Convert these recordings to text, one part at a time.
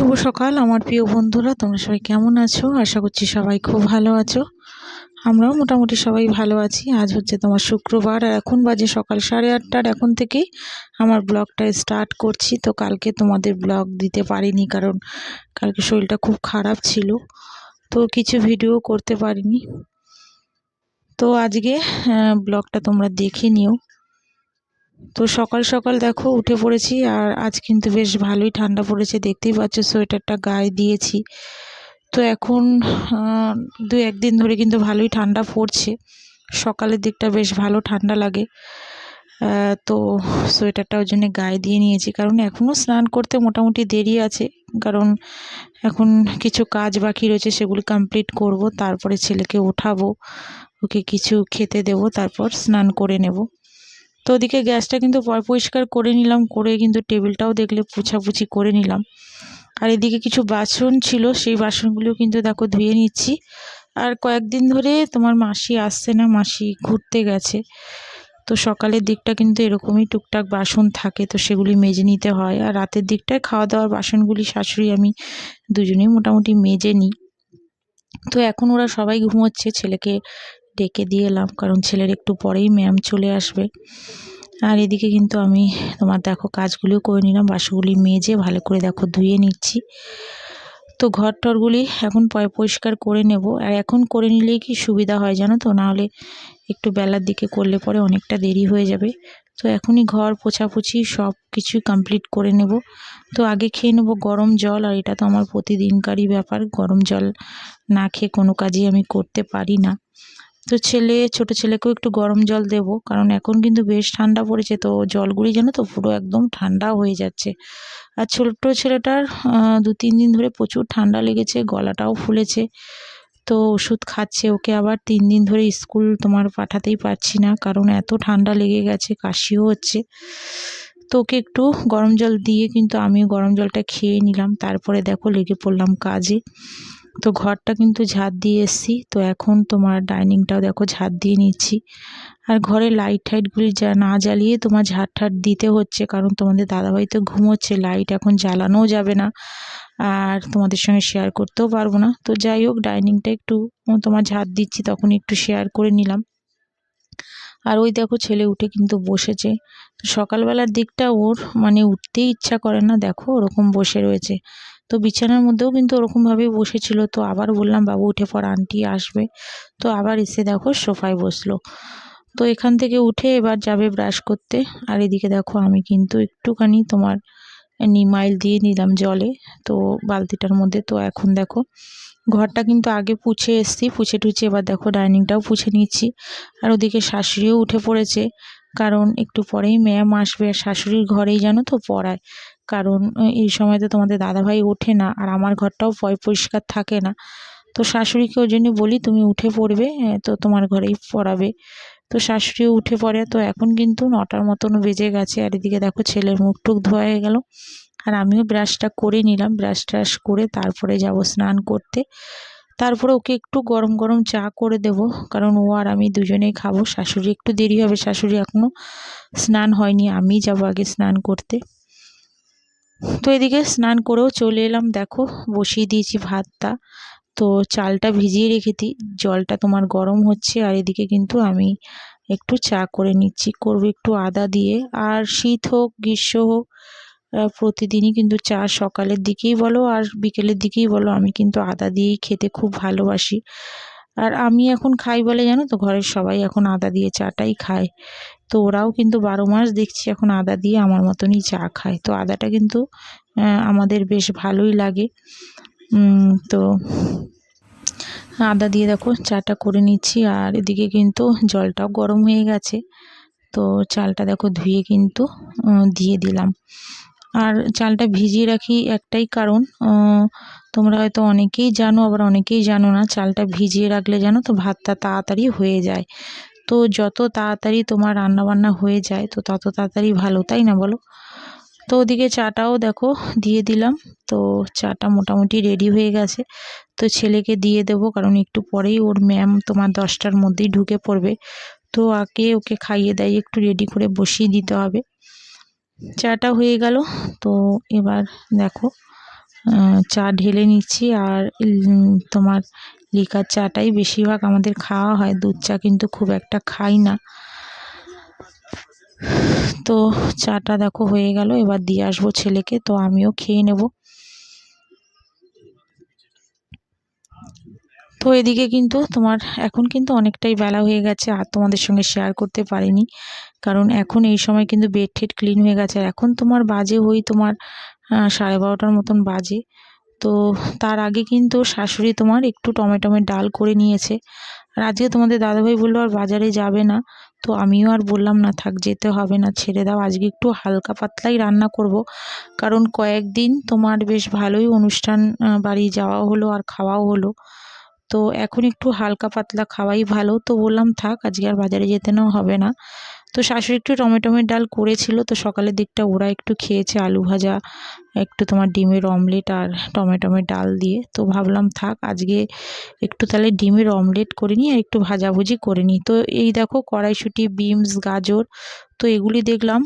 শুভ সকাল, আমার প্রিয় বন্ধুরা, তোমরা সবাই কেমন আছো? আশা করছি সবাই খুব ভালো আছো। আমরাও মোটামুটি সবাই ভালো আছি। আজ হচ্ছে তোমার শুক্রবার, আর এখন বাজে সকাল সাড়ে আটটার এখন থেকেই আমার ব্লগটা স্টার্ট করছি। তো কালকে তোমাদের ব্লগ দিতে পারিনি, কারণ কালকে শরীরটা খুব খারাপ ছিল, তো কিছু ভিডিও করতে পারিনি। তো আজকে ব্লগটা তোমরা দেখে নিও। তো সকাল সকাল দেখো উঠে পড়েছি আর আজ কিন্তু বেশ ভালোই ঠান্ডা পড়েছে। দেখতেই পাচ্ছ সোয়েটারটা গায়ে দিয়েছি। তো এখন দু একদিন ধরে কিন্তু ভালোই ঠান্ডা পড়ছে। সকালের দিকটা বেশ ভালো ঠান্ডা লাগে। তো সোয়েটারটা ওই জন্য গায়ে দিয়ে নিয়েছি। কারণ এখনও স্নান করতে মোটামুটি দেরি আছে। কারণ এখন কিছু কাজ বাকি রয়েছে, সেগুলি কমপ্লিট করব। তারপরে ছেলেকে ওঠাবো, ওকে কিছু খেতে দেব, তারপর স্নান করে নেব। তো ওদিকে গ্যাসটা কিন্তু পরিষ্কার করে নিলাম, করে কিন্তু টেবিলটাও দেখলে পুছাপুছি করে নিলাম। আর এদিকে কিছু বাসন ছিল, সেই বাসনগুলিও কিন্তু দেখো ধুয়ে নিচ্ছি। আর কয়েকদিন ধরে তোমার মাসি আসছে না, মাসি ঘুরতে গেছে। তো সকালের দিকটা কিন্তু এরকমই টুকটাক বাসন থাকে, তো সেগুলি মেজে নিতে হয়। আর রাতের দিকটায় খাওয়া দাওয়ার বাসনগুলি শাশুড়ি আমি দুজনেই মোটামুটি মেজে নিই। তো এখন ওরা সবাই ঘুমোচ্ছে, ছেলেকে ডেকে দিয়ে এলাম, কারণ ছেলের একটু পরেই ম্যাম চলে আসবে। আর এদিকে কিন্তু আমি তোমার দেখো কাজগুলিও করে নিলাম বাসগুলি মেজে ভালো করে দেখো ধুয়ে নিচ্ছি। তো ঘর টরগুলি এখন পরিষ্কার করে নেব। আর এখন করে নিলেই কি সুবিধা হয় জানো তো? নাহলে একটু বেলার দিকে করলে পরে অনেকটা দেরি হয়ে যাবে। তো এখনই ঘর পোছাপুছি সব কিছুই কমপ্লিট করে নেব। তো আগে খেয়ে নেব গরম জল, আর এটা তো আমার প্রতিদিনকারই ব্যাপার। গরম জল না খেয়ে কোনো কাজই আমি করতে পারি না। তো ছেলে, ছোট ছেলেকেও একটু গরম জল দেব। কারণ এখন কিন্তু বেশ ঠান্ডা পড়েছে, তো জলগুলি যেন তো পুরো একদম ঠান্ডা হয়ে যাচ্ছে। আর ছোট্ট ছেলেটার দু, তিন দিন ধরে প্রচুর ঠান্ডা লেগেছে, গলাটাও ফুলেছে। তো ওষুধ খাচ্ছে, ওকে আবার তিন দিন ধরে স্কুল তোমার পাঠাতেই পারছি না, কারণ এত ঠান্ডা লেগে গেছে, কাশিও হচ্ছে। তো ওকে একটু গরম জল দিয়ে কিন্তু আমিও গরম জলটা খেয়ে নিলাম, তারপরে দেখো লেগে পড়লাম কাজে। তো ঘরটা কিন্তু ঝাঁট দিয়ে এসছি। তো এখন তোমার ডাইনিংটাও দেখো ঝাঁট দিয়ে নিচ্ছি। আর ঘরে লাইট টাইটগুলি যা না জ্বালিয়ে তোমার ঝাঁট ঠাট দিতে হচ্ছে, কারণ তোমাদের দাদাভাই তো ঘুমোচ্ছে লাইট এখন জ্বালানোও যাবে না। আর তোমাদের সঙ্গে শেয়ার করতেও পারব না। তো যাই হোক, ডাইনিংটা একটু তোমার ঝাঁট দিচ্ছি তখন একটু শেয়ার করে নিলাম। আর ওই দেখো ছেলে উঠে কিন্তু বসেছে। তো সকালবেলার দিকটা ওর মানে উঠতেই ইচ্ছা করে না, দেখো ওরকম বসে রয়েছে। তো বিছানার মধ্যেও কিন্তু ওরকমভাবেই বসেছিল। তো আবার বললাম, বাবু, উঠে পর আন্টি আসবে। তো আবার এসে দেখো সোফায় বসল। তো এখান থেকে উঠে এবার যাবে ব্রাশ করতে। আর এদিকে দেখো আমি কিন্তু একটুখানি তোমার নিমাইল দিয়ে নিলাম জলে, তো বালতিটার মধ্যে। তো এখন দেখো ঘরটা কিন্তু আগে পুছে এসছি, পুছে টুছে এবার দেখো ডাইনিংটাও পুছে নিচ্ছি। আর ওদিকে শাশুড়িও উঠে পড়েছে, কারণ একটু পরেই ম্যাম আসবে। আর শাশুড়ির ঘরেই জানো তো পড়ায়। কারণ এই সময় তো তোমাদের দাদাভাই ওঠে না আর আমার ঘরটাও পয়, পরিষ্কার থাকে না। তো শাশুড়িকে ওই জন্য বলি, তুমি উঠে পড়বে তো তোমার ঘরেই পড়াবে। তো শাশুড়িও উঠে পড়ে, তো এখন কিন্তু নটার মতন বেজে গেছে। আর এদিকে দেখো ছেলের মুখ টুক ধোয়া হয়ে গেল। আর আমিও ব্রাশটা করে নিলাম, ব্রাশ ট্রাশ করে তারপরে যাব স্নান করতে। তারপরে ওকে একটু গরম গরম চা করে দেব, কারণ ও আর আমি দুজনেই খাব। শাশুড়ি একটু দেরি হবে, শাশুড়ি এখনও স্নান হয়নি আমি যাব আগে স্নান করতে। তো এদিকে স্নান করেও চলে এলাম, দেখো, বসিয়ে দিয়েছি ভাতটা। তো চালটা ভিজিয়ে রেখেছি জলটা তোমার গরম হচ্ছে, আর এদিকে কিন্তু আমি একটু চা করে নিচ্ছি, করব একটু আদা দিয়ে। আর শীত হোক, গ্রীষ্ম হোক প্রতিদিনই কিন্তু চা সকালের দিকেই বলো আর বিকেলের দিকেই বলো, আমি কিন্তু আদা দিয়েই খেতে খুব ভালোবাসি। আর আমি এখন খাই বলে জানো তো, ঘরের সবাই এখন আদা দিয়ে চাটাই খায়। তো ওরাও কিন্তু বারো মাস দেখছি এখন আদা দিয়ে আমার মতনই চা খায়। তো আদাটা কিন্তু আমাদের বেশ ভালোই লাগে। তো আদা দিয়ে দেখো চাটা করে নিচ্ছি। আর এদিকে কিন্তু জলটাও গরম হয়ে গেছে। তো চালটা দেখো ধুয়ে কিন্তু দিয়ে দিলাম। আর চালটা ভিজিয়ে রাখি একটাই কারণ তোমরা হয়তো অনেকেই জানো, আবার অনেকেই জানো না, চালটা ভিজিয়ে রাখলে জানো তো ভাতটা তাড়াতাড়ি হয়ে যায়। তো যত তাড়াতাড়ি তোমার রান্নাবান্না হয়ে যায়, তো তত তাড়াতাড়ি ভালো, তাই না বলো? তো ওদিকে চাটাও দেখো, দিয়ে দিলাম। তো চাটা মোটামুটি রেডি হয়ে গেছে। তো ছেলেকে দিয়ে দেবো, কারণ একটু পরেই ওর ম্যাম তোমার দশটার মধ্যেই ঢুকে পড়বে। তো আগে ওকে খাইয়ে দেয়, একটু রেডি করে বসিয়ে দিতে হবে। চাটা হয়ে গেল। তো এবার দেখো চা ঢেলে নিচ্ছি আর তোমার লিকার চাটাই বেশিরভাগ আমাদের খাওয়া হয়। দুধ চা কিন্তু খুব একটা খাই না। তো চাটা দেখো হয়ে গেল। এবার দিয়ে আসব ছেলেকে, তো আমিও খেয়ে নেব। তো এদিকে কিন্তু তোমার এখন কিন্তু অনেকটাই বেলা হয়ে গেছে, আর তোমাদের সঙ্গে শেয়ার করতে পারিনি। কারণ এখন এই সময় কিন্তু বেড ঠেড ক্লিন হয়ে গেছে। আর এখন তোমার বাজে হই তোমার সাড়ে বারোটার মতন বাজে। তো তার আগে কিন্তু শাশুড়ি তোমার একটু টমেটোমের ডাল করে নিয়েছে। আর আজকে তোমাদের দাদাভাই বলল, আর বাজারে যাবে না। তো আমিও আর বললাম, না থাক, যেতে হবে না, ছেড়ে দাও। আজকে একটু হালকা পাতলাই রান্না করব। কারণ কয়েকদিন তোমার বেশ ভালোই অনুষ্ঠান বাড়ি যাওয়া হলো আর খাওয়াও হলো। তো এখন একটু হালকা পাতলা খাওয়াই ভালো। তো বললাম, থাক, আজকে আর বাজারে যেতে নাও হবে না। তো শাশুড়ি একটু টমেটোমের ডাল করেছিল। তো সকালের দিকটা ওরা একটু খেয়েছে আলু ভাজা, একটু তোমার ডিমের অমলেট আর টমেটোমের ডাল দিয়ে। তো ভাবলাম, থাক, আজকে একটু তাহলে ডিমের অমলেট করে নিই আর একটু ভাজাভুজি করে নিই। তো এই দেখো, কড়াইশুঁটি, বিনস, গাজর, তো এগুলি দেখলাম।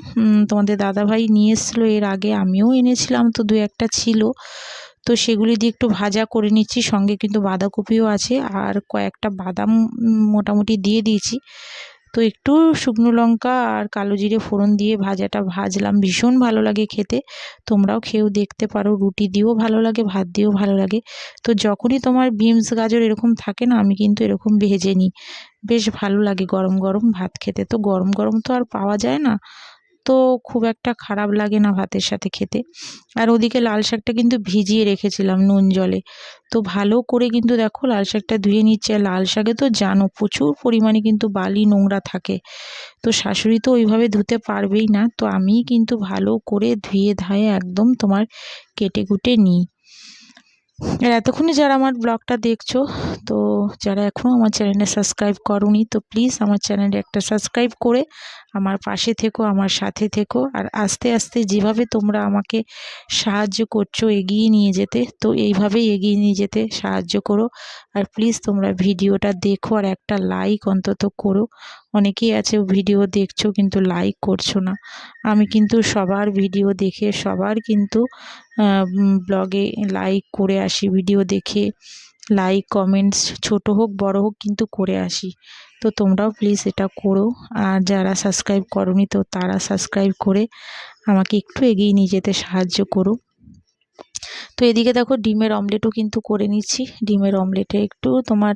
তোমাদের দাদাভাই নিয়ে এসেছিল। এর আগে আমিও এনেছিলাম। তো দু একটা ছিল। তো সেগুলি দিয়ে একটু ভাজা করে নিচ্ছি। সঙ্গে কিন্তু বাঁধাকপিও আছে আর কয়েকটা বাদাম মোটামুটি দিয়ে দিয়েছি। তো একটু শুকনো লঙ্কা আর কালো জিরে ফোড়ন দিয়ে ভাজাটা ভাজলাম। ভীষণ ভালো লাগে খেতে। তোমরাও খেয়েও দেখতে পারো, রুটি দিয়েও ভালো লাগে, ভাত দিয়েও ভালো লাগে। তো যখনই তোমার বিনস গাজর এরকম থাকে না, আমি কিন্তু এরকম ভেজে নিই। বেশ ভালো লাগে গরম গরম ভাত খেতে। তো গরম গরম তো আর পাওয়া যায় না। তো খুব একটা খারাপ লাগে না ভাতের সাথে খেতে। আর ওদিকে লাল শাকটা কিন্তু ভিজিয়ে রেখেছিলাম নুন জলে। তো ভালো করে কিন্তু দেখো লাল শাকটা ধুয়ে নিচ্ছে। আর লাল শাকে তো জানো প্রচুর পরিমাণে কিন্তু বালি নোংরা থাকে। তো শাশুড়ি তো ওইভাবে ধুতে পারবেই না। তো আমি কিন্তু ভালো করে ধুয়ে ধায়ে একদম তোমার কেটে কুটে নিই। আর এতক্ষণে যারা আমার ব্লগটা দেখছ, তো যারা এখনও আমার চ্যানেলে সাবস্ক্রাইব করনি, তো প্লিজ আমার চ্যানেলে একটা সাবস্ক্রাইব করে আমার পাশে থেকো, আমার সাথে থেকো। আর আস্তে আস্তে যেভাবে তোমরা আমাকে সাহায্য করছ এগিয়ে নিয়ে যেতে, তো এইভাবেই এগিয়ে নিয়ে যেতে সাহায্য করো। আর প্লিজ তোমরা ভিডিওটা দেখো আর একটা লাইক অন্তত করো। অনেকেই আছে ভিডিও দেখছ কিন্তু লাইক করছ না। আমি কিন্তু সবার ভিডিও দেখে, সবার কিন্তু ব্লগে লাইক করে আসি ভিডিও দেখে লাইক কমেন্টস ছোট হোক, বড় হোক কিন্তু করে আসি। তো তোমরাও প্লিজ এটা করো। আর যারা সাবস্ক্রাইব করনি তো তারা সাবস্ক্রাইব করে আমাকে একটু এগিয়ে নিয়ে যেতে সাহায্য করো। তো এদিকে দেখো ডিমের অমলেটও কিন্তু করে নিচ্ছি। ডিমের অমলেটে একটু তোমার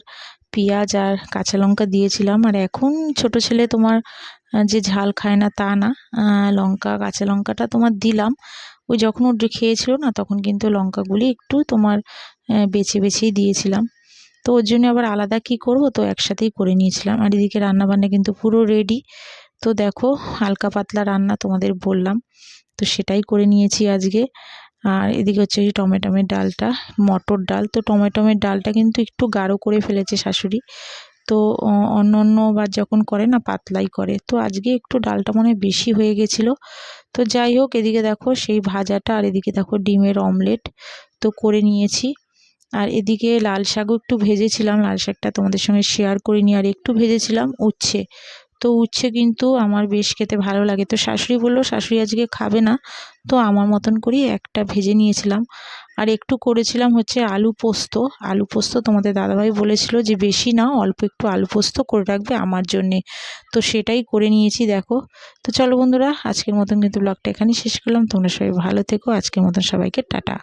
পেঁয়াজ আর কাঁচা লঙ্কা দিয়েছিলাম। আর এখন ছোট ছেলে তোমার যে ঝাল খায় না তা না লঙ্কা, কাঁচা লঙ্কাটা তোমার দিলাম। ওই যখন ও খেয়েছিল না তখন কিন্তু লঙ্কাগুলি একটু তোমার বেছে বেছেই দিয়েছিলাম। তো ওর জন্য আবার আলাদা কি করব তো একসাথেই করে নিয়েছিলাম। আর এদিকে রান্নাবান্না কিন্তু পুরো রেডি তো দেখো হালকা পাতলা রান্না তোমাদের বললাম। তো সেটাই করে নিয়েছি আজকে। আর এদিকে হচ্ছে এই টমেটোমের ডালটা, মটর ডাল। তো টমেটোমের ডালটা কিন্তু একটু গাঢ় করে ফেলেছে শাশুড়ি। তো অন্য অন্য বার যখন করে না, পাতলাই করে। তো আজকে একটু ডালটা মনে বেশি হয়ে গেছিল। তো যাই হোক, এদিকে দেখো সেই ভাজাটা আর এদিকে দেখো ডিমের অমলেট। তো করে নিয়েছি। আর এদিকে লাল শাকও একটু ভেজেছিলাম। লাল শাকটা তোমাদের সঙ্গে শেয়ার করিনি। আর একটু ভেজেছিলাম উচ্ছে। তো উচ্ছে কিন্তু আমার বেশ খেতে ভালো লাগে। তো শাশুড়ি বলল, শাশুড়ি আজকে খাবে না। তো আমার মতন করেই একটা ভেজে নিয়েছিলাম। আর একটু করেছিলাম হচ্ছে আলু পোস্ত। আলু পোস্ত তোমাদের দাদাভাই বলেছিল যে, বেশি না, অল্প একটু আলু পোস্ত করে রাখবে আমার জন্যে। তো সেটাই করে নিয়েছি, দেখো। তো চলো বন্ধুরা, আজকের মতন কিন্তু ব্লগটা এখানেই শেষ করলাম। তোমরা সবাই ভালো থেকো। আজকের মতন সবাইকে টাটা।